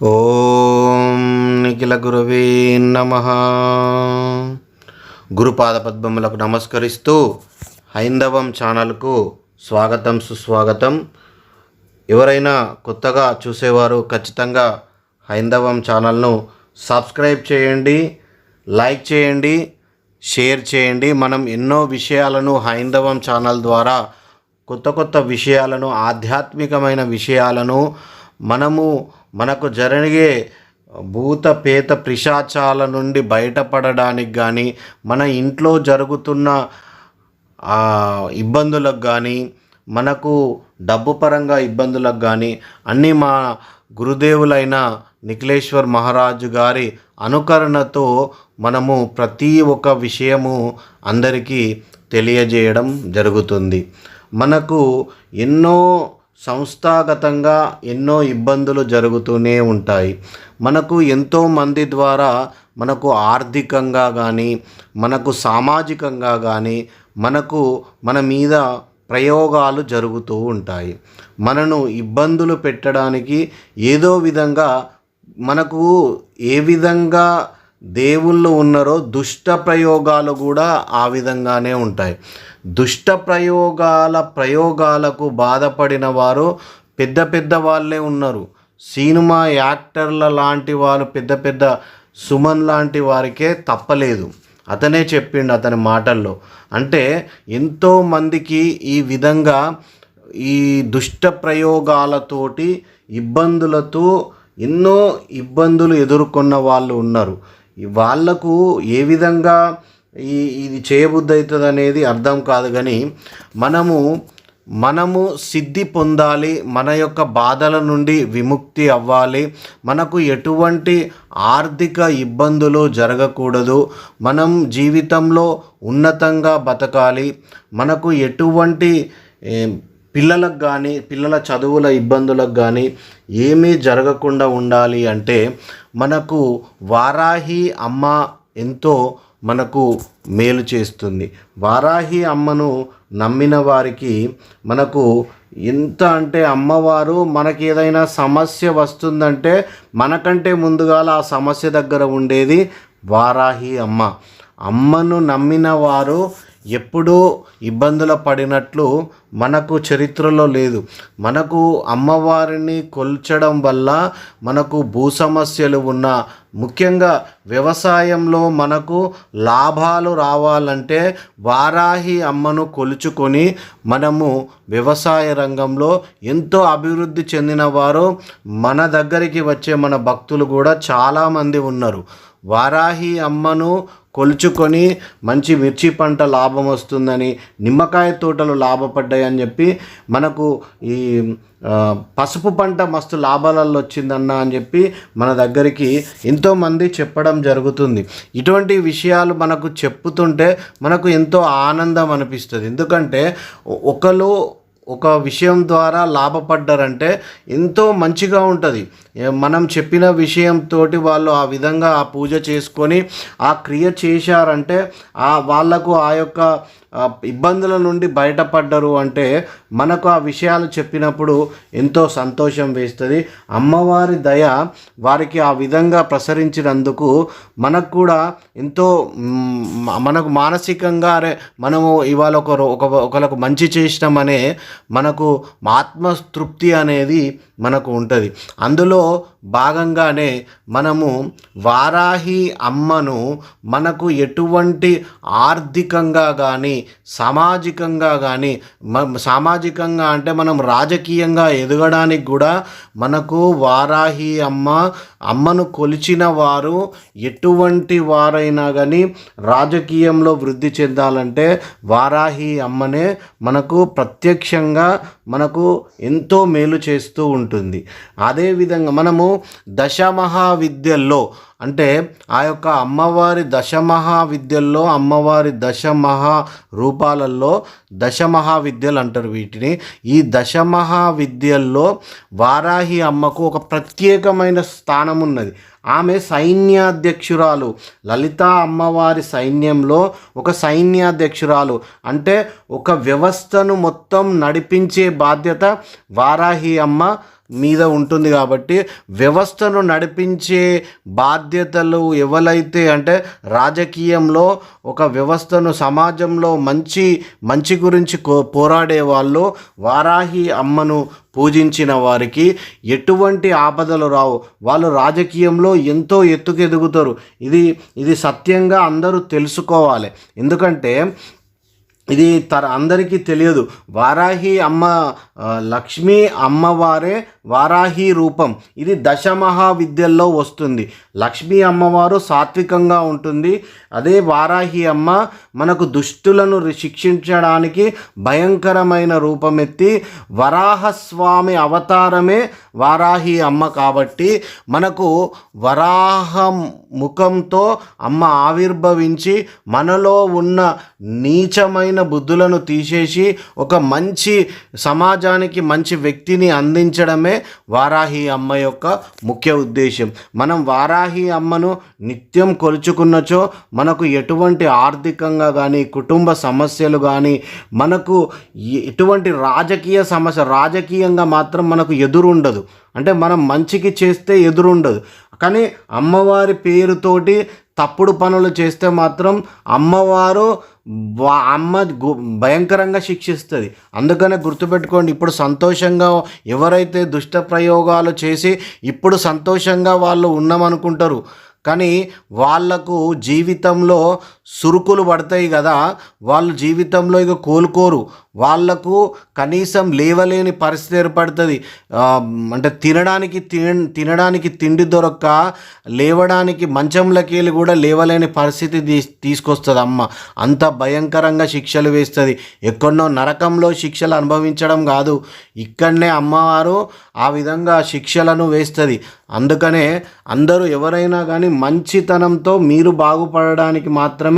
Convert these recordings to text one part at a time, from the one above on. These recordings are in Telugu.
ఓం నిఖిల గురువే నమ. గురుపాద పద్మములకు నమస్కరిస్తూ హైందవం ఛానల్కు స్వాగతం సుస్వాగతం. ఎవరైనా కొత్తగా చూసేవారు ఖచ్చితంగా హైందవం ఛానల్ను సబ్స్క్రైబ్ చేయండి లైక్ చేయండి షేర్ చేయండి. మనం ఎన్నో విషయాలను హైందవం ఛానల్ ద్వారా కొత్త కొత్త విషయాలను ఆధ్యాత్మికమైన విషయాలను మనము మనకు జరిగే భూత పేత పిశాచాల నుండి బయటపడడానికి కానీ మన ఇంట్లో జరుగుతున్న ఇబ్బందులకు కానీ మనకు డబ్బు పరంగా ఇబ్బందులకు కానీ అన్నీ మా గురుదేవులైన నిఖిలేశ్వర్ మహారాజు గారి అనుకరణతో మనము ప్రతి ఒక్క విషయము అందరికీ తెలియజేయడం జరుగుతుంది. మనకు ఎన్నో సంస్థాగతంగా ఎన్నో ఇబ్బందులు జరుగుతూనే ఉంటాయి. మనకు ఎంతో మంది ద్వారా మనకు ఆర్థికంగా కానీ మనకు సామాజికంగా కానీ మనకు మన మీద ప్రయోగాలు జరుగుతూ ఉంటాయి. మనను ఇబ్బందులు పెట్టడానికి ఏదో విధంగా మనకు ఏ విధంగా దేవుళ్ళు ఉన్నారో దుష్ట ప్రయోగాలు కూడా ఆ విధంగానే ఉంటాయి. దుష్ట ప్రయోగాల ప్రయోగాలకు బాధపడిన వారు పెద్ద పెద్ద వాళ్ళే ఉన్నారు. సినిమా యాక్టర్ల లాంటి వారు పెద్ద పెద్ద సుమన్ లాంటి వారికే తప్పలేదు. అతనే చెప్పిండు అతని మాటల్లో. అంటే ఎంతో మందికి ఈ విధంగా ఈ దుష్ట ప్రయోగాలతోటి ఇబ్బందులతో ఎన్నో ఇబ్బందులు ఎదుర్కొన్న వాళ్ళు ఉన్నారు. వాళ్ళకు ఏ విధంగా ఈ ఇది చేయబుద్ధి అవుతుంది అనేది అర్థం కాదు కానీ మనము మనము సిద్ధి పొందాలి మన యొక్క బాధల నుండి విముక్తి అవ్వాలి. మనకు ఎటువంటి ఆర్థిక ఇబ్బందులు జరగకూడదు. మనం జీవితంలో ఉన్నతంగా బతకాలి. మనకు ఎటువంటి పిల్లలకు కానీ పిల్లల చదువుల ఇబ్బందులకు కానీ ఏమీ జరగకుండా ఉండాలి అంటే మనకు వారాహి అమ్మ ఎంతో మనకు మేలు చేస్తుంది. వారాహి అమ్మను నమ్మిన వారికి మనకు ఎంత అంటే అమ్మవారు మనకి ఏదైనా సమస్య వస్తుందంటే మనకంటే ముందుగా ఆ సమస్య దగ్గర ఉండేది వారాహి అమ్మ. అమ్మను నమ్మిన వారు ఎప్పుడూ ఇబ్బందుల పడినట్లు మనకు చరిత్రలో లేదు. మనకు అమ్మవారిని కొల్చడం వల్ల మనకు భూ సమస్యలు ఉన్న ముఖ్యంగా వ్యవసాయంలో మనకు లాభాలు రావాలంటే వారాహి అమ్మను కొలుచుకొని మనము వ్యవసాయ రంగంలో ఎంతో అభివృద్ధి చెందిన వారు. మన దగ్గరికి వచ్చే మన భక్తులు కూడా చాలామంది ఉన్నారు. వారాహి అమ్మను కొలుచుకొని మంచి మిర్చి పంట లాభం వస్తుందని నిమ్మకాయ తోటలు లాభపడ్డాయని చెప్పి మనకు ఈ పసుపు పంట మస్తు లాభాలలో వచ్చిందన్న అని చెప్పి మన దగ్గరికి ఎంతోమంది చెప్పడం జరుగుతుంది. ఇటువంటి విషయాలు మనకు చెప్పుతుంటే మనకు ఎంతో ఆనందం అనిపిస్తుంది. ఎందుకంటే ఒకరు ఒక విషయం ద్వారా లాభపడ్డారంటే ఎంతో మంచిగా ఉంటుంది. మనం చెప్పిన విషయంతో వాళ్ళు ఆ విధంగా ఆ పూజ చేసుకొని ఆ క్రియ చేశారంటే ఆ వాళ్ళకు ఆ యొక్క ఇబ్బందుల నుండి బయటపడ్డరు అంటే మనకు ఆ విషయాలు చెప్పినప్పుడు ఎంతో సంతోషం వేస్తుంది. అమ్మవారి దయ వారికి ఆ విధంగా ప్రసరించినందుకు మనకు కూడా ఎంతో మనకు మానసికంగా అరే మనము ఇవాళ ఒక ఒకరికి మంచి చేసినామనే మనకు ఆత్మతృప్తి అనేది మనకు ఉంటుంది. అందులో 그래서 భాగంగానే మనము వారాహి అమ్మను మనకు ఎటువంటి ఆర్థికంగా కానీ సామాజికంగా కానీ మ- సామాజికంగా అంటే మనం రాజకీయంగా ఎదగడానికి కూడా మనకు వారాహి అమ్మ అమ్మను కొలిచిన వారు ఎటువంటి వారైనా కానీ రాజకీయంలో వృద్ధి చెందాలంటే వారాహి అమ్మనే మనకు ప్రత్యక్షంగా మనకు ఎంతో మేలు చేస్తూ ఉంటుంది. అదేవిధంగా మనము దశమహావిద్యల్లో అంటే ఆ యొక్క అమ్మవారి దశమహా విద్యల్లో అమ్మవారి దశమహా రూపాలలో దశమహా విద్యలు అంటారు వీటిని. ఈ దశమహా విద్యల్లో వారాహి అమ్మకు ఒక ప్రత్యేకమైన స్థానం ఉన్నది ఆమె సైన్యాధ్యక్షురాలు. లలిత అమ్మవారి సైన్యంలో ఒక సైన్యాధ్యక్షురాలు. అంటే ఒక వ్యవస్థను మొత్తం నడిపించే బాధ్యత వారాహి అమ్మ మీద ఉంటుంది కాబట్టి వ్యవస్థను నడిపించే బాధ్యతలు ఎవరైతే అంటే రాజకీయంలో ఒక వ్యవస్థను సమాజంలో మంచి మంచి గురించి కో పోరాడే వాళ్ళు వారాహి అమ్మను పూజించిన వారికి ఎటువంటి ఆపదలు రావు. వాళ్ళు రాజకీయంలో ఎంతో ఎత్తుకెదుగుతారు. ఇది ఇది సత్యంగా అందరూ తెలుసుకోవాలి. ఎందుకంటే ఇది తర అందరికీ తెలియదు. వారాహి అమ్మ లక్ష్మీ అమ్మవారే వారాహి రూపం. ఇది దశమహావిద్యల్లో వస్తుంది. లక్ష్మీ అమ్మవారు సాత్వికంగా ఉంటుంది. అదే వారాహి అమ్మ మనకు దుష్టులను శిక్షించడానికి భయంకరమైన రూపమెత్తి వరాహస్వామి అవతారమే వారాహి అమ్మ కాబట్టి మనకు వరాహ ముఖంతో అమ్మ ఆవిర్భవించి మనలో ఉన్న నీచమైన బుద్ధులను తీసేసి ఒక మంచి సమాజానికి మంచి వ్యక్తిని అందించడమే వారాహి అమ్మ యొక్క ముఖ్య ఉద్దేశం మనం వారాహి అమ్మను నిత్యం కొలుచుకున్నచో మనకు ఎటువంటి ఆర్థికంగా కానీ కుటుంబ సమస్యలు కానీ మనకు ఎటువంటి రాజకీయ సమస్య రాజకీయంగా మాత్రం మనకు ఎదురుండదు. అంటే మనం మంచికి చేస్తే ఎదురుండదు. కానీ అమ్మవారి పేరుతోటి తప్పుడు పనులు చేస్తే మాత్రం అమ్మవారు అమ్మ గు- భయంకరంగా శిక్షిస్తుంది. అందుకనే గుర్తుపెట్టుకోండి ఇప్పుడు సంతోషంగా ఎవరైతే దుష్ట ప్రయోగాలు చేసి ఇప్పుడు సంతోషంగా వాళ్ళు ఉన్నామనుకుంటారు. కానీ వాళ్ళకు జీవితంలో సురుకులు పడతాయి కదా. వాళ్ళు జీవితంలో ఇక కోలుకోరు. వాళ్ళకు కనీసం లేవలేని పరిస్థితి ఏర్పడుతుంది. అంటే తినడానికి తినడానికి తిండి దొరక్క లేవడానికి మంచంలోకెళ్ళి కూడా లేవలేని పరిస్థితి తీ తీసుకొస్తుంది అమ్మ. అంత భయంకరంగా శిక్షలు వేస్తుంది. ఎక్కడో నరకంలో శిక్షలు అనుభవించడం కాదు. ఇక్కడనే అమ్మవారు ఆ విధంగా శిక్షలను వేస్తుంది. అందుకనే అందరూ ఎవరైనా కానీ మంచితనంతో మీరు బాగుపడడానికి మాత్రమే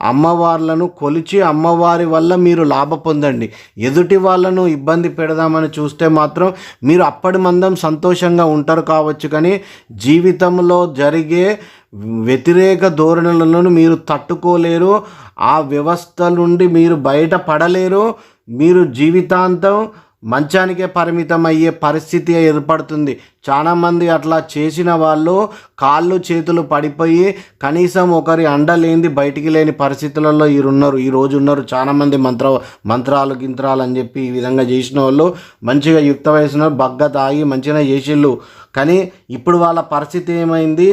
అమ్మవార్లను కొలిచి అమ్మవారి వల్ల మీరు లాభ పొందండి. ఎదుటి వాళ్ళను ఇబ్బంది పెడదామని చూస్తే మాత్రం మీరు అప్పటి మందం సంతోషంగా ఉంటారు కావచ్చు కానీ జీవితంలో జరిగే వ్యతిరేక ధోరణులను మీరు తట్టుకోలేరు. ఆ వ్యవస్థ నుండి మీరు బయటపడలేరు. మీరు జీవితాంతం మంచానికే పరిమితం అయ్యే పరిస్థితి ఏర్పడుతుంది. చాలామంది అట్లా చేసిన వాళ్ళు కాళ్ళు చేతులు పడిపోయి కనీసం ఒకరి అండ లేనిది బయటికి లేని పరిస్థితులలో ఈ ఉన్నారు ఈ రోజు ఉన్నారు చాలామంది మంత్ర మంత్రాలు గింత్రాలు అని చెప్పి ఈ విధంగా చేసిన వాళ్ళు మంచిగా యుక్త వయసున బగ్గ తాగి మంచిగా చేసిళ్ళు. కానీ ఇప్పుడు వాళ్ళ పరిస్థితి ఏమైంది?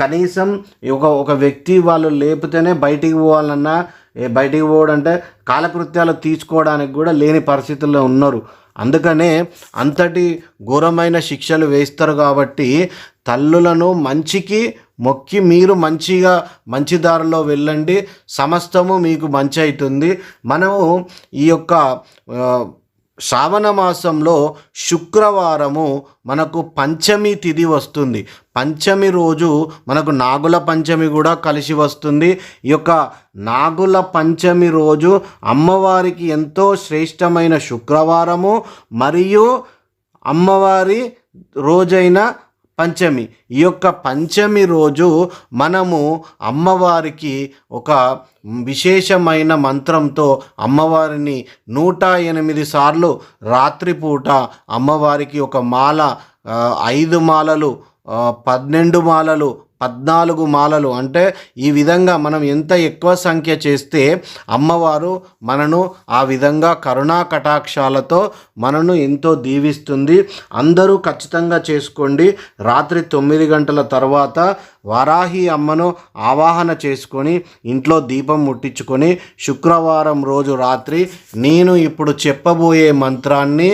కనీసం ఒక ఒక వ్యక్తి వాళ్ళు లేపితేనే బయటికి పోవాలన్నా బయటికి పోవడంటే కాలకృత్యాలు తీసుకోవడానికి కూడా లేని పరిస్థితుల్లో ఉన్నారు. అందుకనే అంతటి ఘోరమైన శిక్షలు వేస్తారు కాబట్టి తల్లులను మంచికి మొక్కి మీరు మంచిగా మంచి దారిలో వెళ్ళండి. సమస్తము మీకు మంచి అవుతుంది. మనము ఈ యొక్క శ్రావణ మాసంలో శుక్రవారము మనకు పంచమి తిథి వస్తుంది. పంచమి రోజు మనకు నాగుల పంచమి కూడా కలిసి వస్తుంది. ఈ యొక్క నాగుల పంచమి రోజు అమ్మవారికి ఎంతో శ్రేష్టమైన శుక్రవారము. మరియు అమ్మవారి రోజైన పంచమి. ఈ యొక్క పంచమి రోజు మనము అమ్మవారికి ఒక విశేషమైన మంత్రంతో అమ్మవారిని నూట ఎనిమిది సార్లు రాత్రిపూట అమ్మవారికి ఒక మాల ఐదు మాలలు పన్నెండు మాలలు పద్నాలుగు మాలలు. అంటే ఈ విధంగా మనం ఎంత ఎక్కువ సంఖ్య చేస్తే అమ్మవారు మనను ఆ విధంగా కరుణా కటాక్షాలతో మనను ఎంతో దీవిస్తుంది. అందరూ ఖచ్చితంగా చేసుకోండి. రాత్రి తొమ్మిది గంటల తర్వాత వారాహి అమ్మను ఆవాహన చేసుకొని ఇంట్లో దీపం ముట్టించుకొని శుక్రవారం రోజు రాత్రి నేను ఇప్పుడు చెప్పబోయే మంత్రాన్ని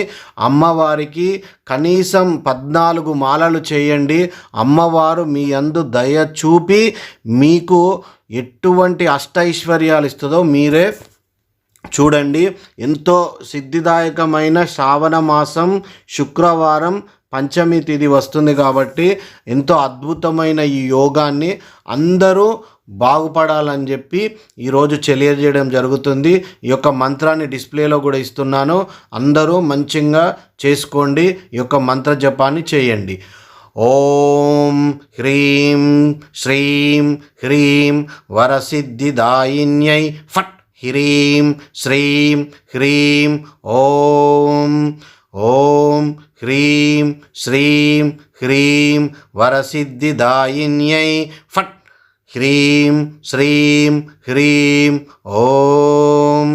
అమ్మవారికి కనీసం పద్నాలుగు మాలలు చేయండి. అమ్మవారు మీ అందు దయ చూపి మీకు ఎటువంటి అష్టైశ్వర్యాలు ఇస్తుందో మీరే చూడండి. ఎంతో సిద్ధిదాయకమైన శ్రావణ మాసం శుక్రవారం పంచమి తిథి వస్తుంది కాబట్టి ఎంతో అద్భుతమైన ఈ యోగాన్ని అందరూ బాగుపడాలని చెప్పి ఈరోజు తెలియజేయడం జరుగుతుంది. ఈ యొక్క మంత్రాన్ని డిస్ప్లేలో కూడా ఇస్తున్నాను. అందరూ మంచిగా చేసుకోండి. ఈ యొక్క మంత్ర జపాన్ని చేయండి. ఓం హ్రీం శ్రీం హ్రీం వరసిద్ధిదాయిన్యై ఫట్ హ్రీం శ్రీం హ్రీం ఓం ఓం హ్రీం శ్రీం హ్రీం వరసిద్ధిదాయిన్యై ఫట్ హ్రీం శ్రీం హ్రీం ఓం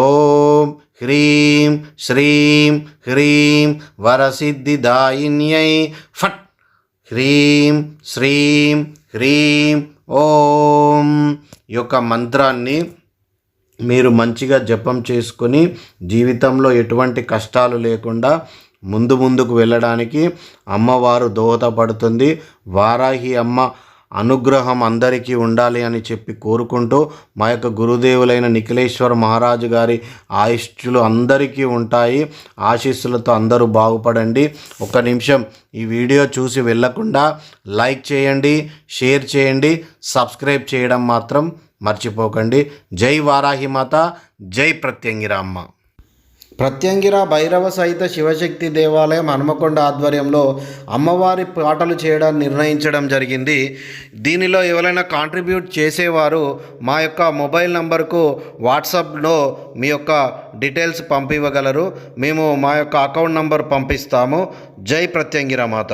ఓం హ్రీం శ్రీం హ్రీం వరసిద్ధిదాయిన్యై ఫట్ హ్రీం శ్రీం హ్రీం ఓం ఈ యొక్క మంత్రాన్ని మీరు మంచిగా జపం చేసుకొని జీవితంలో ఎటువంటి కష్టాలు లేకుండా ముందు ముందుకు వెళ్ళడానికి అమ్మవారు దోహదపడుతుంది. వారాహి అమ్మ అనుగ్రహం అందరికీ ఉండాలి అని చెప్పి కోరుకుంటూ మా యొక్క గురుదేవులైన నిఖిలేశ్వర్ మహారాజు గారి ఆయుష్లు అందరికీ ఉంటాయి. ఆశీస్సులతో అందరూ బాగుపడండి. ఒక నిమిషం ఈ వీడియో చూసి వెళ్ళకుండా లైక్ చేయండి షేర్ చేయండి సబ్స్క్రైబ్ చేయడం మాత్రం మర్చిపోకండి. జై వారాహి మాత జై ప్రత్యంగిరామ్మ. ప్రత్యంగిర భైరవ సహిత శివశక్తి దేవాలయం హనుమకొండ ఆధ్వర్యంలో అమ్మవారి పాటలు చేయడానికి నిర్ణయించడం జరిగింది. దీనిలో ఎవరైనా కాంట్రిబ్యూట్ చేసేవారు మా యొక్క మొబైల్ నంబర్కు వాట్సాప్లో మీ యొక్క డీటెయిల్స్ పంపివ్వగలరు. మేము మా యొక్క అకౌంట్ నంబర్ పంపిస్తాము. జై ప్రత్యంగిర మాత.